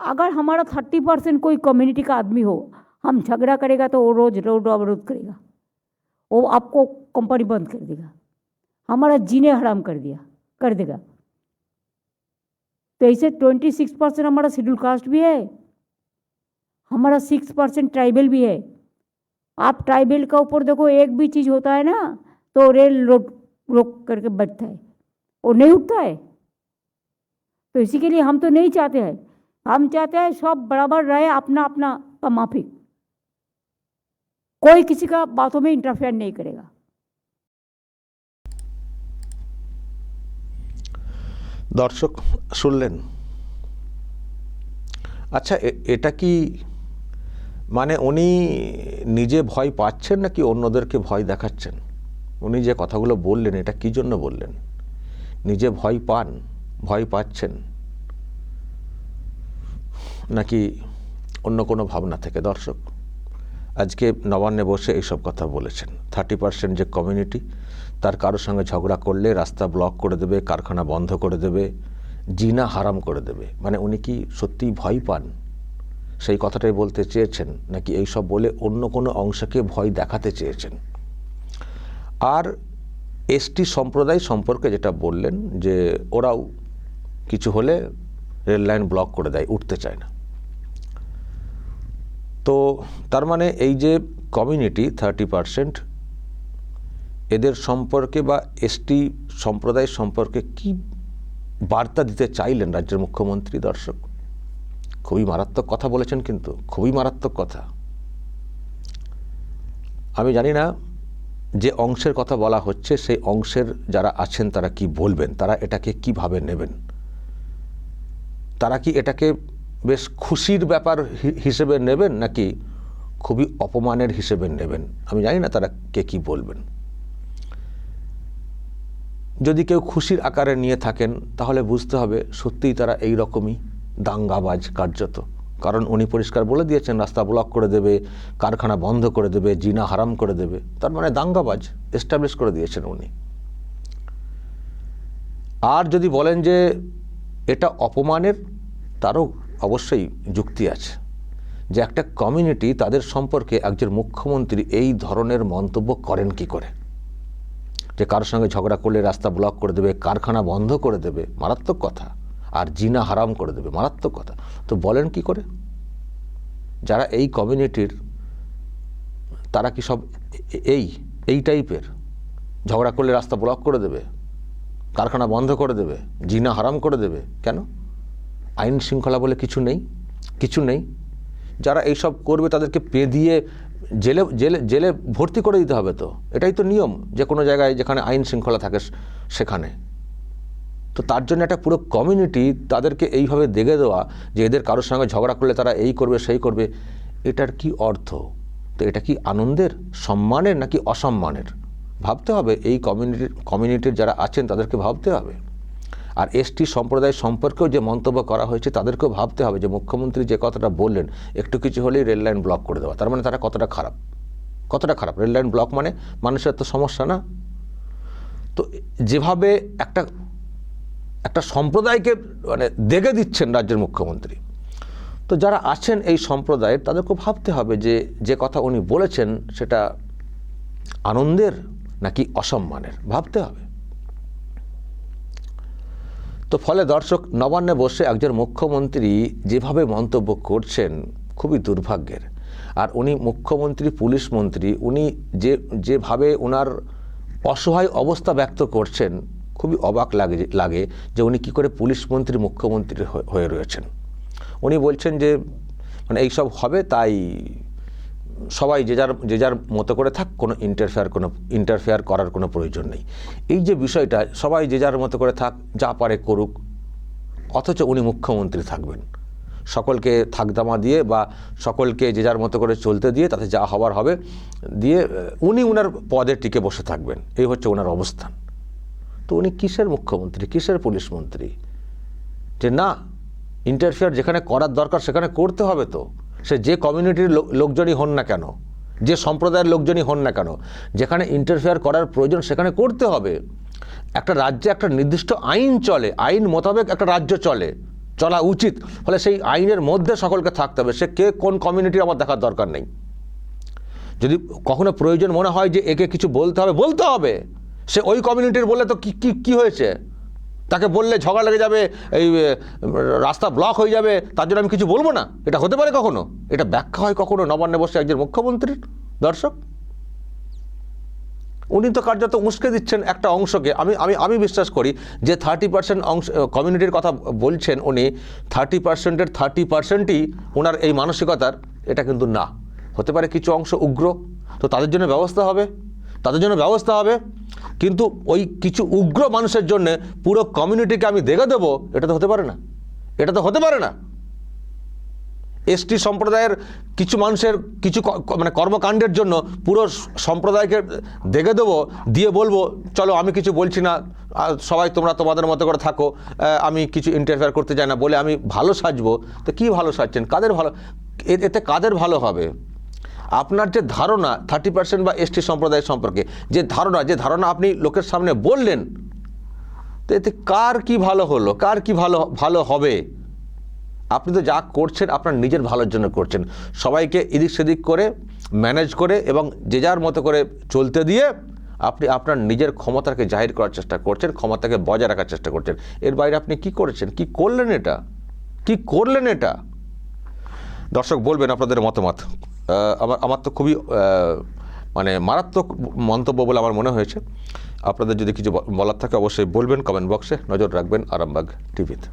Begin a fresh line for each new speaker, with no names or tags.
अगर हमारा thirty percent कोई कम्युनिटी का आदमी हो, हम झगड़ा करेगा तो वो रोज रोड अवरोध करेगा। वो आपको कंपनी बंद कर देगा। हमारा जीने हराम कर दिया, कर देगा। तो ऐसे ट्वेंटी सिक्स परसेंट हमारा शेड्यूल कास्ट भी है। हमारा सिक्स परसेंट ट्राइबल भी है। आप ट्राइबल का ऊपर देखो, एक भी चीज़ होता है ना तो रेल रोक रोक करके बैठता है। वो नहीं उठता है। तो इसी के लिए हम तो नहीं चाहते हैं। हम चाहते हैं सब बराबर रहे अपना अपना का माफिक कोई किसी का बातों में इंटरफेयर नहीं करेगा
দর্শক শুনলেন আচ্ছা এ- এটা কি মানে উনি নিজে ভয় পাচ্ছেন নাকি অন্যদেরকে ভয় দেখাচ্ছেন উনি যে কথাগুলো বললেন এটা কি জন্য বললেন নিজে ভয় পান ভয় পাচ্ছেন নাকি অন্য কোনো ভাবনা থেকে? দর্শক, আজকে নবান্নে বসে এইসব কথা বলেছেন। থার্টি পার্সেন্ট যে কমিউনিটি, তার কারোর সঙ্গে ঝগড়া করলে রাস্তা ব্লক করে দেবে, কারখানা বন্ধ করে দেবে, জিনা হারাম করে দেবে। মানে উনি কি সত্যিই ভয় পান? সেই কথাটাই বলতে চেয়েছেন, নাকি এইসব বলে অন্য কোনো অংশকে ভয় দেখাতে চেয়েছেন? আর এসটি সম্প্রদায় সম্পর্কে যেটা বললেন, যে ওরাও কিছু হলে রেল লাইন ব্লক করে দেয়, উঠতে চায় না। তো তার মানে এই যে কমিউনিটি থার্টি পারসেন্ট এদের সম্পর্কে বা এসটি সম্প্রদায় সম্পর্কে কি বার্তা দিতে চাইলেন রাজ্যের মুখ্যমন্ত্রী দর্শক? খুবই মারাত্মক কথা বলেছেন কিন্তু, খুবই মারাত্মক কথা। আমি জানি না যে অংশের কথা বলা হচ্ছে, সেই অংশের যারা আছেন তারা কি বলবেন, তারা এটাকে কীভাবে নেবেন? তারা কি এটাকে বেশ খুশির ব্যাপার হিসেবে নেবেন নাকি খুবই অপমানের হিসেবে নেবেন? আমি জানি না তারা কে কি বলবেন। যদি কেউ খুশির আকারে নিয়ে থাকেন, তাহলে বুঝতে হবে সত্যিই তারা এই রকমই দাঙ্গাবাজ কার্যত। কারণ উনি পরিষ্কার বলে দিয়েছেন, রাস্তা ব্লক করে দেবে, কারখানা বন্ধ করে দেবে, জিনা হারাম করে দেবে। তার মানে দাঙ্গাবাজ এস্টাবলিশ করে দিয়েছেন উনি। আর যদি বলেন যে এটা অপমানের, তারও অবশ্যই যুক্তি আছে যে একটা কমিউনিটি তাদের সম্পর্কে একজন মুখ্যমন্ত্রী এই ধরনের মন্তব্য করেন কি করে? যে কারোর সঙ্গে ঝগড়া করলে রাস্তা ব্লক করে দেবে, কারখানা বন্ধ করে দেবে, মারাত্মক কথা। আর জিনা হারাম করে দেবে, মারাত্মক কথা। তো বলেন কি করে? যারা এই কমিউনিটির, তারা কি সব এই এই টাইপের? ঝগড়া করলে রাস্তা ব্লক করে দেবে, কারখানা বন্ধ করে দেবে, জিনা হারাম করে দেবে। কেন? আইন শৃঙ্খলা বলে কিছু নেই কিছু নেই। যারা এইসব করবে তাদেরকে পেদিয়ে জেলে জেলে জেলে ভর্তি করে দিতে হবে তো। এটাই তো নিয়ম যে কোনো জায়গায় যেখানে আইন শৃঙ্খলা থাকে সেখানে। তো তার জন্য একটা পুরো কমিউনিটি তাদেরকে এইভাবে দেখে দেওয়া যে এদের কারোর সঙ্গে ঝগড়া করলে তারা এই করবে, সেই করবে, এটার কি অর্থ? তো এটা কি আনন্দের, সম্মানের নাকি অসম্মানের? ভাবতে হবে এই কমিউনিটির কমিউনিটির যারা আছেন তাদেরকে ভাবতে হবে। আর এসটি সম্প্রদায় সম্পর্কেও যে মন্তব্য করা হয়েছে, তাদেরকেও ভাবতে হবে যে মুখ্যমন্ত্রী যে কথাটা বললেন, একটু কিছু হলেই রেল লাইন ব্লক করে দেওয়া। তার মানে তারা কতটা খারাপ? কতটা খারাপ? রেল লাইন ব্লক মানে মানুষের তো সমস্যা না? তো যেভাবে একটা একটা সম্প্রদায়কে মানে দেখে দিচ্ছেন রাজ্যের মুখ্যমন্ত্রী, তো যারা আছেন এই সম্প্রদায়ের তাদেরকে ভাবতে হবে যে যে কথা উনি বলেছেন সেটা আনন্দের নাকি অসম্মানের? ভাবতে হবে। তো ফলে দর্শক নবান্নে বসে একজন মুখ্যমন্ত্রী যেভাবে মন্তব্য করছেন, খুবই দুর্ভাগ্যের। আর উনি মুখ্যমন্ত্রী, পুলিশ মন্ত্রী, উনি যে, যেভাবে ওনার অসহায় অবস্থা ব্যক্ত করছেন, খুবই অবাক লাগে লাগে যে উনি কী করে পুলিশ মন্ত্রী, মুখ্যমন্ত্রী হয়ে- রয়েছেন। উনি বলছেন যে মানে এইসব হবে, তাই সবাই যে যার যে যার মতো করে থাক, কোনো ইন্টারফেয়ার কোনো ইন্টারফেয়ার করার কোনো প্রয়োজন নেই। এই যে বিষয়টা, সবাই যে যার মতো করে থাক, যা পারে করুক, অথচ উনি মুখ্যমন্ত্রী থাকবেন। সকলকে থাকদামা দিয়ে বা সকলকে যে যার মতো করে চলতে দিয়ে, তাতে যা হবার হবে, দিয়ে উনি উনার পদে টিকে বসে থাকবেন। এই হচ্ছে ওনার অবস্থান। তো উনি কিসের মুখ্যমন্ত্রী? কিসের পুলিশ মন্ত্রী? যে না ইন্টারফেয়ার যেখানে করার দরকার, সেখানে করতে হবে তো। সে যে কমিউনিটির লোকজনই হন না কেন, যে সম্প্রদায়ের লোকজনই হন না কেন, যেখানে ইন্টারফেয়ার করার প্রয়োজন সেখানে করতে হবে। একটা রাজ্যে একটা নির্দিষ্ট আইন চলে, আইন মোতাবেক একটা রাজ্য চলে, চলা উচিত। ফলে সেই আইনের মধ্যে সকলকে থাকতে হবে। সে কে কোন কমিউনিটির আমার দেখার দরকার নেই। যদি কখনো প্রয়োজন মনে হয় যে একে কিছু বলতে হবে বলতে হবে। সে ওই কমিউনিটির বললে তো কি কি কি হয়েছে? তাকে বললে ঝগড়া লেগে যাবে, এই রাস্তা ব্লক হয়ে যাবে, তার জন্য আমি কিছু বলব না? এটা হতে পারে কখনো? এটা ব্যাখ্যা হয় কখনো নবান্নে বসে একজন মুখ্যমন্ত্রীর দর্শক? উনি তো কার্যত উস্কে দিচ্ছেন একটা অংশকে। আমি আমি আমি বিশ্বাস করি যে থার্টি পার্সেন্ট অংশ কমিউনিটির কথা বলছেন উনি থার্টি পার্সেন্টের থার্টি পার্সেন্টই ওনার এই মানসিকতার, এটা কিন্তু না। হতে পারে কিছু অংশ উগ্র, তো তাদের জন্য ব্যবস্থা হবে। তাদের জন্য ব্যবস্থা হবে। কিন্তু ওই কিছু উগ্র মানুষের জন্য পুরো কমিউনিটিকে আমি দেখে দেবো, এটা তো হতে পারে না। এটা তো হতে পারে না। এসটি সম্প্রদায়ের কিছু মানুষের কিছু মানে কর্মকাণ্ডের জন্য পুরো সম্প্রদায়কে দেখে দেবো, দিয়ে বলব, চলো, আমি কিছু বলছি না সবাই তোমরা তোমাদের মতো করে থাকো আমি কিছু ইন্টারফেয়ার করতে চাই না। বলে আমি ভালো সাজবো। তো কী ভালো সাজছেন? কাদের ভালো? এতে কাদের ভালো হবে? আপনার যে ধারণা থার্টি পার্সেন্ট বা এসটি সম্প্রদায় সম্পর্কে, যে ধারণা যে ধারণা আপনি লোকের সামনে বললেন, তো এতে কার কি ভালো হলো, কার কি ভালো ভালো হবে? আপনি তো যা করছেন, আপনার নিজের ভালোর জন্য করছেন। সবাইকে এদিক সেদিক করে ম্যানেজ করে এবং যে যার মতো করে চলতে দিয়ে আপনি আপনার নিজের ক্ষমতাকে জাহির করার চেষ্টা করছেন, ক্ষমতাকে বজায় রাখার চেষ্টা করছেন। এর বাইরে আপনি কি করেছেন? কি করলেন এটা? কি করলেন এটা? দর্শক, বলবেন আপনাদের মতামত। আমার আমার তো খুবই মানে মারাত্মক মন্তব্য বলে আমার মনে হয়েছে। আপনাদের যদি কিছু বলার থাকে অবশ্যই বলবেন কমেন্ট বক্সে নজর রাখবেন আরামবাগ টিভিতে।